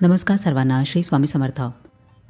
नमस्कार सर्वांना श्री स्वामी समर्थ.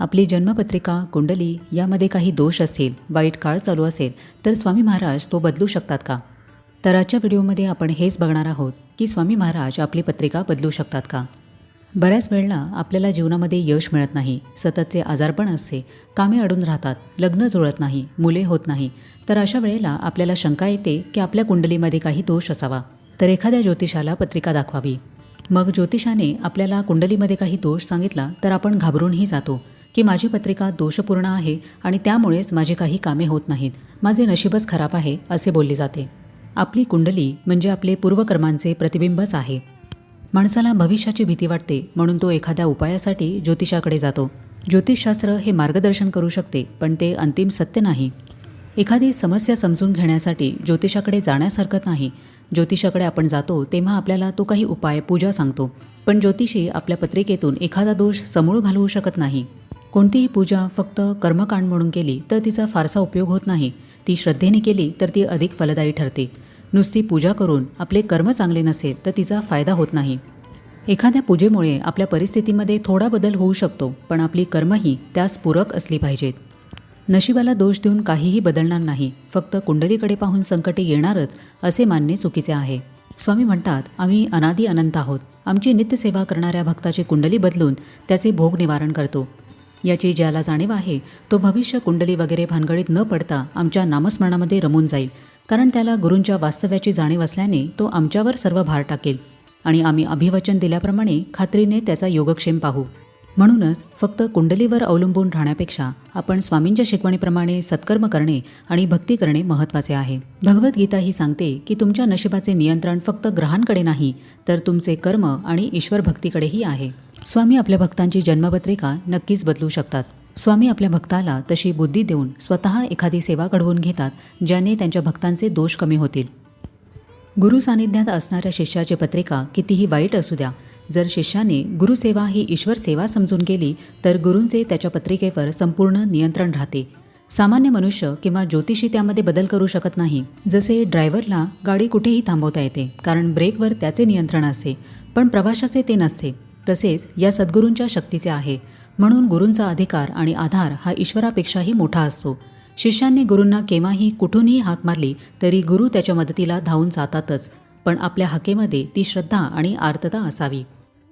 आपली जन्मपत्रिका कुंडली यामध्ये काही दोष असेल वाईट काळ चालू असेल तर स्वामी महाराज तो बदलू शकतात का? तर आजच्या व्हिडिओमध्ये आपण हेच बघणार आहोत की स्वामी महाराज आपली पत्रिका बदलू शकतात का? बऱ्याच वेळेला आपल्याला जीवनामध्ये यश मिळत नाही सततचे आजारपण असते कामे अडून राहतात लग्न जुळत नाही मुले होत नाही तर अशा वेळेला आपल्याला शंका येते की आपल्या कुंडलीमध्ये काही दोष असावा. तर एखाद्या ज्योतिषाला पत्रिका दाखवावी. मग ज्योतिषाने आपल्याला कुंडलीमध्ये काही दोष सांगितला तर आपण घाबरूनही जातो की माझी पत्रिका दोषपूर्ण आहे आणि त्यामुळेच माझी काही कामे होत नाहीत. माझे नशीबच खराब आहे असे बोलले जाते. आपली कुंडली म्हणजे आपले पूर्वकर्मांचे प्रतिबिंबच आहे. माणसाला भविष्याची भीती वाटते म्हणून तो एखाद्या उपायासाठी ज्योतिषाकडे जातो. ज्योतिषशास्त्र हे मार्गदर्शन करू शकते पण ते अंतिम सत्य नाही. एखादी समस्या समजून घेण्यासाठी ज्योतिषाकडे जाण्यासारखं नाही. ज्योतिषाकडे आपण जातो तेव्हा आपल्याला तो काही उपाय पूजा सांगतो. पण ज्योतिषी आपल्या पत्रिकेतून एखादा दोष समूळ घालवू शकत नाही. कोणतीही पूजा फक्त कर्मकांड म्हणून केली तर तिचा फारसा उपयोग होत नाही. ती श्रद्धेने केली तर ती अधिक फलदायी ठरते. नुसती पूजा करून आपले कर्म चांगले नसेल तर तिचा फायदा होत नाही. एखाद्या पूजेमुळे आपल्या परिस्थितीमध्ये थोडा बदल होऊ शकतो पण आपली कर्मही त्यास पूरक असली पाहिजेत. नशिबाला दोष देऊन काहीही बदलणार नाही. फक्त कुंडलीकडे पाहून संकटे येणारच असे मानणे चुकीचे आहे. स्वामी म्हणतात आम्ही अनादी अनंत आहोत. आमची नित्यसेवा करणाऱ्या भक्ताची कुंडली बदलून त्याचे भोग निवारण करतो. याची ज्याला जाणीव आहे तो भविष्य कुंडली वगैरे भानगडीत न पडता आमच्या नामस्मरणामध्ये रमून जाईल. कारण त्याला गुरूंच्या वास्तव्याची जाणीव असल्याने तो आमच्यावर सर्व भार टाकेल. आणि आम्ही अभिवचन दिल्याप्रमाणे खात्रीने त्याचा योगक्षेम पाहू. म्हणूनच फक्त कुंडलीवर अवलंबून राहण्यापेक्षा आपण स्वामींच्या शिकवणीप्रमाणे सत्कर्म करणे आणि भक्ती करणे महत्त्वाचे आहे. भगवद्गीता ही सांगते की तुमच्या नशिबाचे नियंत्रण फक्त ग्रहांकडे नाही तर तुमचे कर्म आणि ईश्वर भक्तीकडेही आहे. स्वामी आपल्या भक्तांची जन्मपत्रिका नक्कीच बदलू शकतात. स्वामी आपल्या भक्ताला तशी बुद्धी देऊन स्वतः एखादी सेवा घडवून घेतात ज्याने त्यांच्या भक्तांचे दोष कमी होतील. गुरु सानिध्यात असणाऱ्या शिष्याची पत्रिका कितीही वाईट असू द्या जर शिष्याने गुरुसेवा ही ईश्वर सेवा समजून गेली तर गुरूंचे त्याच्या पत्रिकेवर संपूर्ण नियंत्रण राहते. सामान्य मनुष्य किंवा ज्योतिषी त्यामध्ये बदल करू शकत नाही. जसे ड्रायव्हरला गाडी कुठेही थांबवता येते कारण ब्रेकवर त्याचे नियंत्रण असते पण प्रवाशाचे ते नसते. तसेच या सद्गुरूंच्या शक्तीचे आहे. म्हणून गुरूंचा अधिकार आणि आधार हा ईश्वरापेक्षाही मोठा असतो. शिष्यांनी गुरूंना केव्हाही कुठूनही हाक मारली तरी गुरु त्याच्या मदतीला धावून जातातच पण आपल्या हाकेमध्ये ती श्रद्धा आणि आर्तता असावी.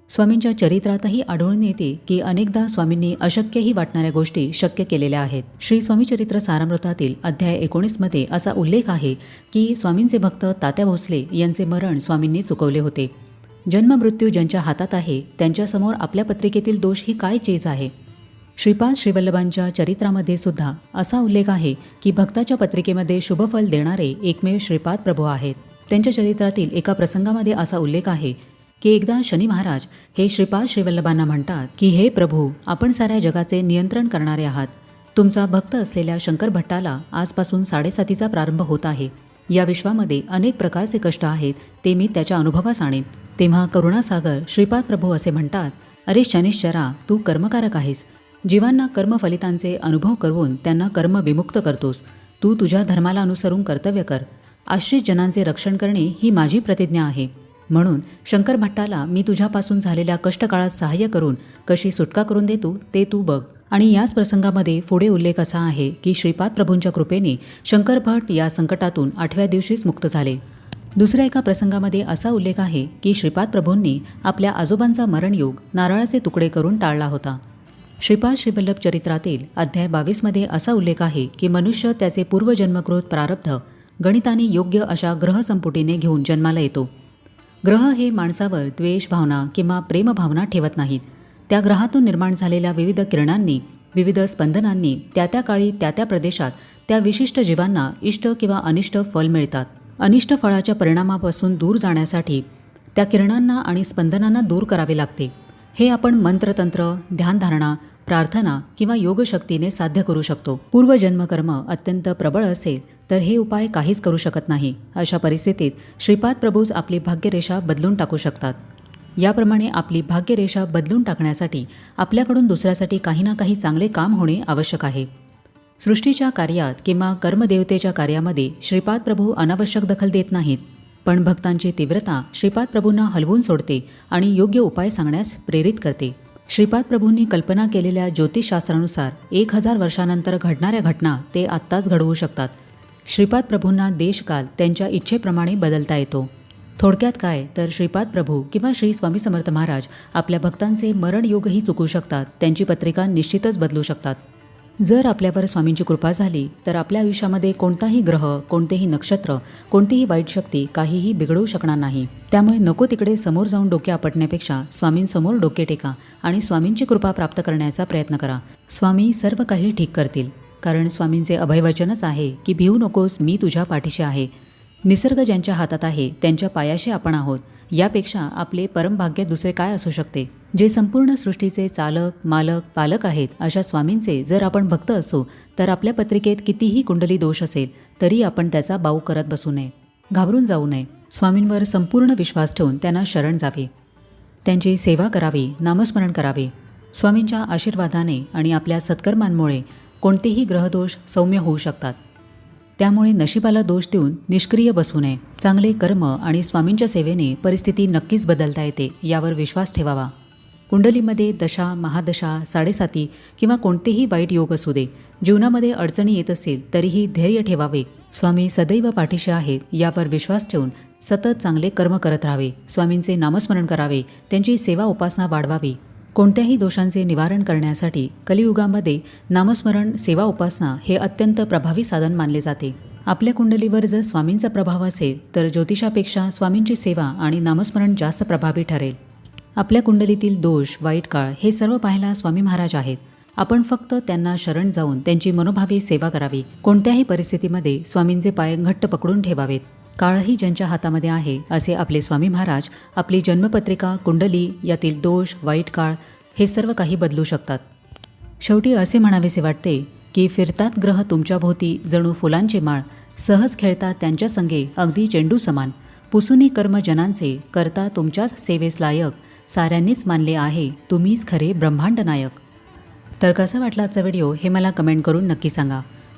स्वामींच्या चरित्रातही आढळून येते की अनेकदा स्वामींनी अशक्यही वाटणाऱ्या गोष्टी शक्य केलेल्या आहेत. श्री स्वामी चरित्र सारामृतातील अध्याय एकोणीसमध्ये असा उल्लेख आहे की स्वामींचे भक्त तात्या भोसले यांचे मरण स्वामींनी चुकवले होते. जन्ममृत्यू ज्यांच्या हातात आहे त्यांच्यासमोर आपल्या पत्रिकेतील दोष ही काय चीज आहे? श्रीपाद श्रीवल्लभांच्या चरित्रामध्ये सुद्धा असा उल्लेख आहे की भक्ताच्या पत्रिकेमध्ये शुभफल देणारे एकमेव श्रीपाद प्रभू आहेत. त्यांच्या चरित्रातील एका प्रसंगामध्ये असा उल्लेख आहे की एकदा शनी महाराज हे श्रीपाद श्रीवल्लभांना म्हणतात की हे प्रभू आपण साऱ्या जगाचे नियंत्रण करणारे आहात. तुमचा भक्त असलेल्या शंकर भट्टाला आजपासून साडेसातीचा प्रारंभ होत आहे. या विश्वामध्ये अनेक प्रकारचे कष्ट आहेत ते मी त्याच्या अनुभवास आणेन. तेव्हा करुणासागर श्रीपाद प्रभू असे म्हणतात अरे शनिश्चरा तू कर्मकारक आहेस. जीवांना कर्मफलितांचे अनुभव करून त्यांना कर्म विमुक्त करतोस. तू तुझ्या धर्माला अनुसरून कर्तव्य कर. आश्रित जनांचे रक्षण करणे ही माझी प्रतिज्ञा आहे. म्हणून शंकर भट्टाला मी तुझ्यापासून झालेल्या कष्टकाळात सहाय्य करून कशी सुटका करून देतो ते तू बघ. आणि याच प्रसंगामध्ये पुढे उल्लेख असा आहे की श्रीपाद प्रभूंच्या कृपेने शंकर भट या संकटातून आठव्या दिवशीच मुक्त झाले. दुसऱ्या एका प्रसंगामध्ये असा उल्लेख आहे की श्रीपाद प्रभूंनी आपल्या आजोबांचा मरणयोग नारळाचे तुकडे करून टाळला होता. श्रीपाद श्रीवल्लभ चरित्रातील अध्याय बावीसमध्ये असा उल्लेख आहे की मनुष्य त्याचे पूर्वजन्मकृत प्रारब्ध गणिताने योग्य अशा ग्रहसंपुटीने घेऊन जन्माला येतो. ग्रह हे माणसावर द्वेष भावना किंवा प्रेमभावना ठेवत नाहीत. त्या ग्रहातून निर्माण झालेल्या विविध किरणांनी विविध स्पंदनांनी त्या त्या काळी त्या त्या प्रदेशात त्या विशिष्ट जीवांना इष्ट किंवा अनिष्ट फल मिळतात. अनिष्ट फळाच्या परिणामापासून दूर जाण्यासाठी त्या किरणांना आणि स्पंदनांना दूर करावे लागते. हे आपण मंत्रतंत्र ध्यानधारणा प्रार्थना किंवा योगशक्तीने साध्य करू शकतो. पूर्वजन्मकर्म अत्यंत प्रबळ असेल तर हे उपाय काहीच करू शकत नाही. अशा परिस्थितीत श्रीपाद प्रभूज आपली भाग्यरेषा बदलून टाकू शकतात. याप्रमाणे आपली भाग्यरेषा बदलून टाकण्यासाठी आपल्याकडून दुसऱ्यासाठी काही ना काही चांगले काम होणे आवश्यक आहे. सृष्टीच्या कार्यात किंवा कर्मदेवतेच्या कार्यामध्ये श्रीपाद प्रभू अनावश्यक दखल देत नाहीत. पण भक्तांची तीव्रता श्रीपाद प्रभूंना हलवून सोडते आणि योग्य उपाय सांगण्यास प्रेरित करते. श्रीपाद प्रभूंनी कल्पना केलेल्या ज्योतिषशास्त्रानुसार एक हजार वर्षानंतर घडणाऱ्या घटना ते आत्ताच घडवू शकतात. श्रीपाद प्रभूंना देशकाल त्यांच्या इच्छेप्रमाणे बदलता येतो. थोडक्यात काय तर श्रीपाद प्रभू किंवा श्री स्वामी समर्थ महाराज आपल्या भक्तांचे मरणयोगही चुकू शकतात त्यांची पत्रिका निश्चितच बदलू शकतात. जर आपल्यावर स्वामींची कृपा झाली तर आपल्या आयुष्यामध्ये कोणताही ग्रह कोणतेही नक्षत्र कोणतीही वाईट शक्ती काहीही बिघडवू शकणार नाही. त्यामुळे नको तिकडे समोर जाऊन डोके आपटण्यापेक्षा स्वामींसमोर डोके टेका आणि स्वामींची कृपा प्राप्त करण्याचा प्रयत्न करा. स्वामी सर्व काही ठीक करतील कारण स्वामींचे अभयवचनच आहे की भिवू नकोस मी तुझ्या पाठीशी आहे. निसर्ग ज्यांच्या हातात आहे त्यांच्या पायाशी आपण आहोत. यापेक्षा आपले परमभाग्य दुसरे काय असू शकते? जे संपूर्ण सृष्टीचे चालक मालक पालक आहेत अशा स्वामींचे जर आपण भक्त असू तर आपल्या पत्रिकेत कितीही कुंडली दोष असेल तरी आपण त्याचा बाऊ करत बसू नये. घाबरून जाऊ नये. स्वामींवर संपूर्ण विश्वास ठेवून त्यांना शरण जावे. त्यांची सेवा करावी नामस्मरण करावे. स्वामींच्या आशीर्वादाने आणि आपल्या सत्कर्मांमुळे कोणतेही ग्रहदोष सौम्य होऊ शकतात. त्यामुळे नशिबाला दोष देऊन निष्क्रिय बसू नये. चांगले कर्म आणि स्वामींच्या सेवेने परिस्थिती नक्कीच बदलता येते यावर विश्वास ठेवावा. कुंडलीमध्ये दशा महादशा साडेसाती किंवा कोणतेही वाईट योग असू दे. जीवनामध्ये अडचणी येत असेल तरीही धैर्य ठेवावे. स्वामी सदैव पाठीशी आहेत यावर विश्वास ठेवून सतत चांगले कर्म करत राहावे. स्वामींचे नामस्मरण करावे त्यांची सेवा उपासना वाढवावी. कोणत्याही दोषांचे निवारण करण्यासाठी कलियुगामध्ये नामस्मरण सेवा उपासना हे अत्यंत प्रभावी साधन मानले जाते. आपल्या कुंडलीवर जर स्वामींचा प्रभाव असेल तर ज्योतिषापेक्षा स्वामींची सेवा आणि नामस्मरण जास्त प्रभावी ठरेल. आपल्या कुंडलीतील दोष वाईट काळ हे सर्व पाहायला स्वामी महाराज आहेत. आपण फक्त त्यांना शरण जाऊन त्यांची मनोभावी सेवा करावी. कोणत्याही परिस्थितीमध्ये स्वामींचे पाय घट्ट पकडून ठेवावेत. काळही ज्यांच्या हातामध्ये आहे असे आपले स्वामी महाराज आपली जन्मपत्रिका कुंडली यातील दोष वाईट काळ हे सर्व काही बदलू शकतात. शेवटी असे म्हणावेसे वाटते की फिरतात ग्रह तुमच्या भोवती जणू फुलांची माळ सहज खेळतात त्यांच्या संगे अगदी चेंडू समान पुसुनी कर्म जनांचे करता तुमच्याच सेवेस लायक साऱ्यांनीच मानले आहे तुम्हीच खरे ब्रह्मांड नायक. तर कसा वाटला आजचा व्हिडिओ हे मला कमेंट करून नक्की सांगा.